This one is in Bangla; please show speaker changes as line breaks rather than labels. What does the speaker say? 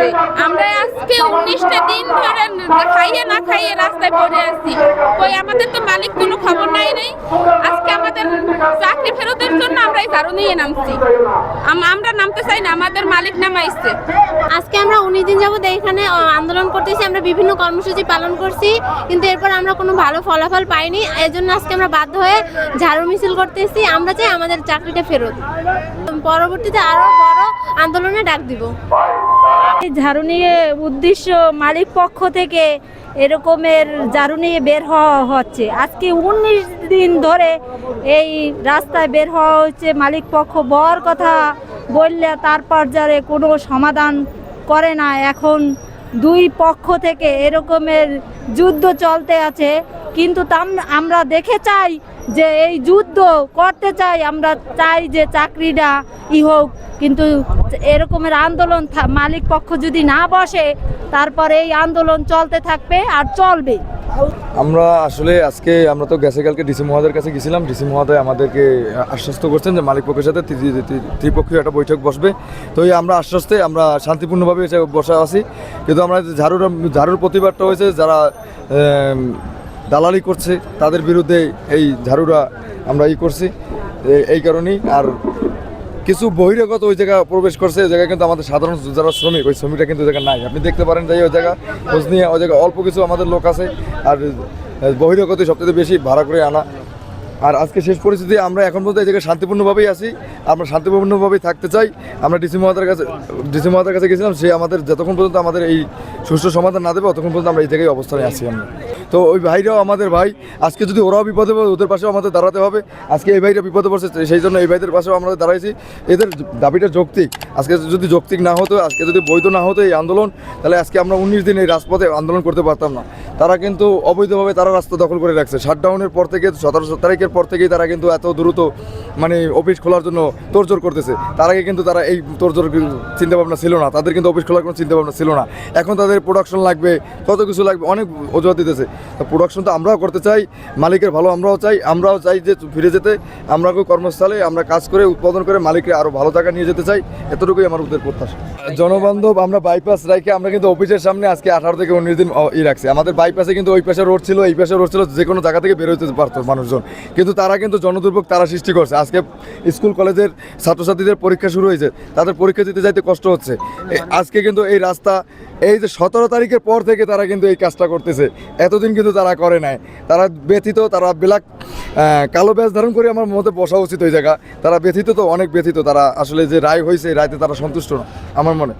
আসবে আমরা আজকে উনিশটা দিন ধরে খাইয়ে না খাইয়ে রাস্তায় পড়ে আছি। কই আমাদের তো মালিক কোনো খবর নাই নেই আজকে আমাদের চাকরি ফেরতের জন্য আমরা এই নিয়ে নামছি। আমরা নামতে চাই না আমাদের মালিক নামাইছে।
আজকে আমরা উনিশ দিন যাবত এখানে আন্দোলন করতেছি আমরা বিভিন্ন কর্মসূচি পালন করছি কিন্তু এরপর আমরা কোনো ভালো ফলাফল পাইনি। এর জন্য আজকে আমরা বাধ্য হয়ে ঝাড়ু মিছিল করতেছি। আমরা চাই আমাদের চাকরিটা ফেরত। পরবর্তীতে আরও বড় আন্দোলনে ডাক দিব।
এই ঝাড়ু উদ্দেশ্য মালিক পক্ষ থেকে এরকমের ঝাড়ু নিয়ে বের হওয়া হচ্ছে। আজকে উনিশ দিন ধরে এই রাস্তায় বের হওয়া হচ্ছে। মালিক পক্ষ বর কথা বললে তার পর্যায়ে কোনো সমাধান করে না। এখন দুই পক্ষ থেকে এরকমের যুদ্ধ চলতে আছে। কিন্তু তাম- আমরা দেখে চাই যে এই যুদ্ধ করতে চাই, আমরা চাই যে চাকরিটা ই হোক, কিন্তু এরকমের আন্দোলন মালিক পক্ষ যদি না বসে, তারপরে এই আন্দোলন চলতে থাকবে আর চলবে।
আমরা আসলে আজকে, আমরা তো গেছে কালকে ডিসি মহোদয়ের কাছে গেছিলাম। ডিসি মহোদয় আমাদেরকে আশ্বস্ত করছেন যে মালিক পক্ষের সাথে ত্রি- ত্রি- ত্রিপক্ষীয় একটা বৈঠক বসবে। তো এই আমরা আশ্বস্তে, আমরা শান্তিপূর্ণভাবে বসে আছি। কিন্তু আমরা ঝাড়ুর ঝাড়ুর প্রতিবাদটা হয়েছে, যারা দালালি করছে, তাদের বিরুদ্ধে এই ঝাড়ুরা আমরা ই করছি এই কারণেই। আর কিছু বহিরাগত ওই জায়গা প্রবেশ করছে, ওই জায়গায় কিন্তু আমাদের সাধারণ যারা শ্রমিক, ওই শ্রমিকটা কিন্তু ওই জায়গা নাই। আপনি দেখতে পারেন যে ওই জায়গা, খোঁজ নিয়ে ওই জায়গায় অল্প কিছু আমাদের লোক আছে, আর বহিরাগত সবচেয়ে বেশি ভাড়া করে আনা। আর আজকে শেষ পরিস্থিতি, আমরা এখন পর্যন্ত এই জায়গায় শান্তিপূর্ণভাবেই আছি। আমরা শান্তিপূর্ণভাবেই থাকতে চাই। আমরা ডিসি মহাদের কাছে, ডিসি মহাদের কাছে গেছিলাম, সে আমাদের যতক্ষণ পর্যন্ত আমাদের এই সুষ্ঠু সমাধান না দেবে, ততক্ষণ পর্যন্ত আমরা এই জায়গায় অবস্থানে আছি আমরা। তো ওই ভাইরাও আমাদের ভাই। আজকে যদি ওরাও বিপদে পড়ে, ওদের পাশেও আমাদের দাঁড়াতে হবে। আজকে এই ভাইরা বিপদে পড়ছে, সেই জন্য এই ভাইদের পাশেও আমরা দাঁড়াইছি। এদের দাবিটা যৌক্তিক। আজকে যদি যৌক্তিক না হতো, আজকে যদি বৈধ না হতো এই আন্দোলন, তাহলে আজকে আমরা উনিশ দিন এই রাজপথে আন্দোলন করতে পারতাম না। তারা কিন্তু অবৈধভাবে তারা রাস্তা দখল করে রাখছে। শাটডাউনের পর থেকে সতেরো তারিখের পর থেকেই তারা কিন্তু এত দ্রুত মানে অফিস খোলার জন্য তোড়জোড় করতেছে। তার আগে কিন্তু তারা এই তোড়জোড় চিন্তা ভাবনা ছিল না। তাদের কিন্তু অফিস খোলার কোনো চিন্তা ভাবনা ছিল না। এখন তাদের প্রোডাকশন লাগবে, কত কিছু লাগবে, অনেক অজুহাত দিতেছে। তো প্রোডাকশন তো আমরাও করতে চাই, মালিকের ভালো আমরাও চাই আমরাও চাই যে ফিরে যেতে। আমরা কর্মস্থলে, আমরা কাজ করে, উৎপাদন করে মালিককে আরও ভালো টাকা নিয়ে যেতে চাই। এতটুকুই আমার উদ্দের প্রত্যাশা। জনবান্ধব আমরা বাইপাস রাখে আমরা কিন্তু অফিসের সামনে আজকে আঠারো থেকে উনিশ দিন ই রাখছি। আমাদের বাইপাসে কিন্তু ওই পাশে রোড ছিল, এই পাশে রোড ছিল, যে কোনো জায়গা থেকে বেরোতে পারতো মানুষজন। কিন্তু তারা কিন্তু জনদুর্ভোগ তারা সৃষ্টি করছে। আজকে স্কুল, কলেজের ছাত্রছাত্রীদের পরীক্ষা শুরু হয়েছে। তাদের পরীক্ষা দিতে যাইতে কষ্ট হচ্ছে। আজকে কিন্তু এই রাস্তা, এই যে সতেরো তারিখের পর থেকে তারা কিন্তু এই কাজটা করতেছে। এতদিন কিন্তু তারা করে নাই। তারা ব্যথিত, তারা ব্ল্যাক কালো ব্যাজ ধারণ করে আমার মতে বসা উচিত ওই জায়গা। তারা ব্যথিত তো, অনেক ব্যথিত। তারা আসলে যে রায় হয়েছে রায়তে তারা সন্তুষ্ট না, আমার মনে।